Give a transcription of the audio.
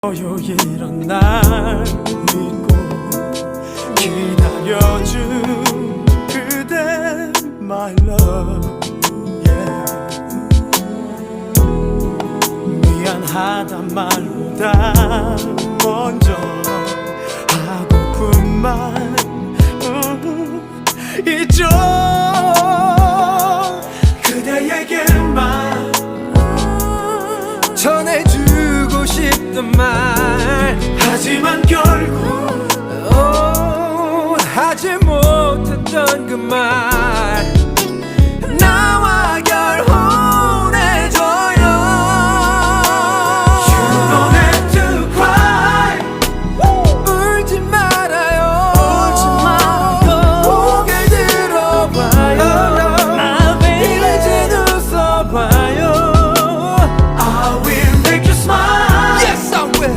이런 날 믿고 기다려준 그대 my love yeah. 미안하단 말보다 먼저 하고픈 말 음, 있죠 싶단 말. 하지만 결국 oh, 하지 못